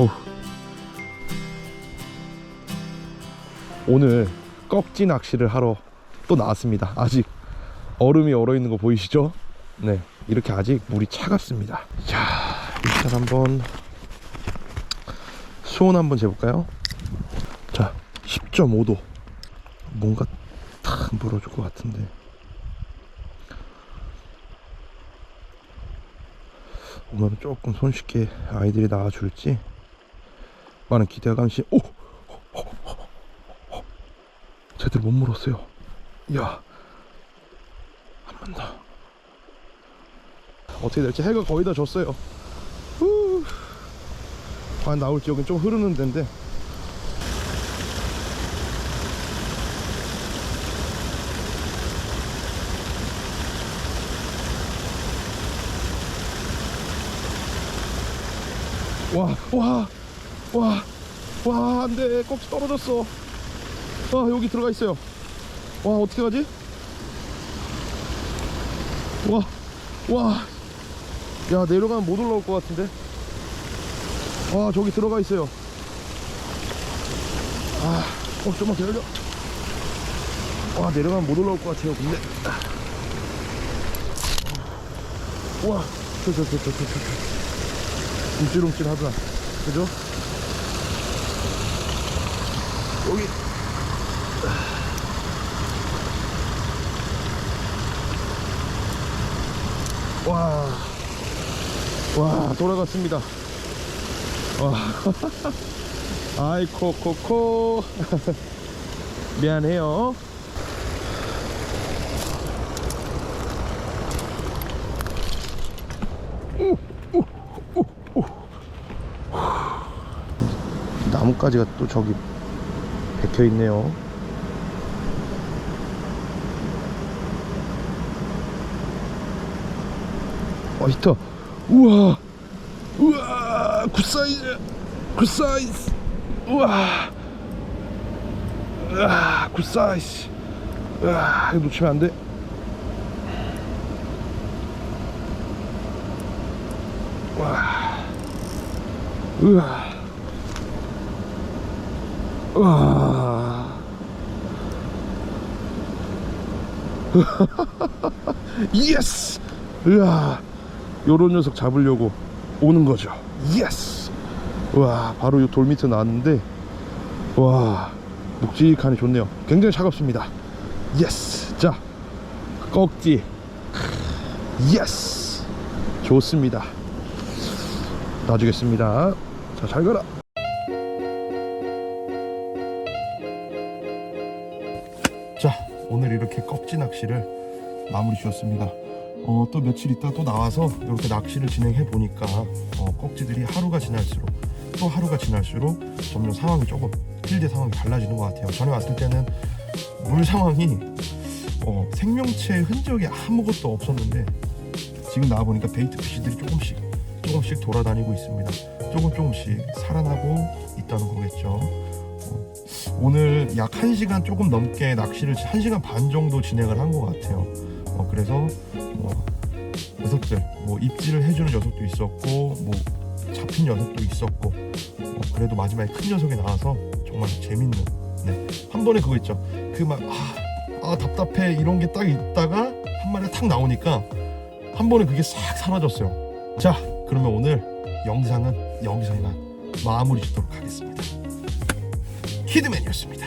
어우. 오늘 꺽지 낚시를 하러 또 나왔습니다. 아직 얼음이 얼어 있는 거 보이시죠? 네, 이렇게 아직 물이 차갑습니다. 자, 일단 한번 수온 한번 재볼까요? 자, 10.5도. 뭔가 탁 물어줄 것 같은데. 오늘 조금 손쉽게 아이들이 나와줄지 많은 기대가 감시. 오, 제대로 못 물었어요. 야, 한 번 더. 어떻게 될지 해가 거의 다 졌어요. 후. 과연 나올지 여긴 좀 흐르는 데인데. 와, 와, 와, 와, 안 돼. 꼭 떨어졌어. 와, 여기 들어가 있어요. 와, 어떻게 가지? 와, 와. 야, 내려가면 못 올라올 것 같은데. 와, 저기 들어가 있어요. 아, 어, 좀만 기다려. 와, 내려가면 못 올라올 것 같아요, 근데. 와, 저, 저, 저, 저, 저, 저. 저. 움찔움찔 하더라. 그죠? 여기. 와. 와, 돌아갔습니다. 와. 아이, 코 코 코. 미안해요. 나뭇가지가 또 저기 박혀 있네요. 어, 히터. 우와. 우와. 굿사이즈. 굿사이즈. 우와. 우와. 굿사이즈. 우와. 이거 놓치면 안 돼. 와. 우와. 우와. 예스! 으아. 요런 녀석 잡으려고 오는 거죠. 예스! 와, 바로 이돌 밑에 나왔는데, 와, 묵직하니 좋네요. 굉장히 차갑습니다. 예스! 자, 꺽지. 예스! 좋습니다. 놔주겠습니다. 자, 잘 가라. 자 오늘 이렇게 꺽지 낚시를 마무리 지었습니다. 어, 또 며칠 있다 또 나와서 이렇게 낚시를 진행해 보니까 어, 꺽지들이 하루가 지날수록 또 하루가 지날수록 점점 상황이 조금 필드 상황이 달라지는 것 같아요. 전에 왔을 때는 물 상황이 어, 생명체의 흔적이 아무것도 없었는데 지금 나와 보니까 베이트 피시들이 조금씩 조금씩 돌아다니고 있습니다. 조금 조금씩 살아나고 있다는 거겠죠 오늘 약 1시간 조금 넘게 낚시를 1시간 반 정도 진행을 한 것 같아요. 어, 그래서 뭐 녀석들 뭐 입질을 해주는 녀석도 있었고 뭐 잡힌 녀석도 있었고 어, 그래도 마지막에 큰 녀석이 나와서 정말 재밌는 네. 한 번에 그거 있죠. 그막 아, 아 답답해 이런 게 딱 있다가 한 마리가 탁 나오니까 한 번에 그게 싹 사라졌어요. 자 그러면 오늘 영상은 여기서 이만 마무리 짓도록 하겠습니다. 히드맨이었습니다.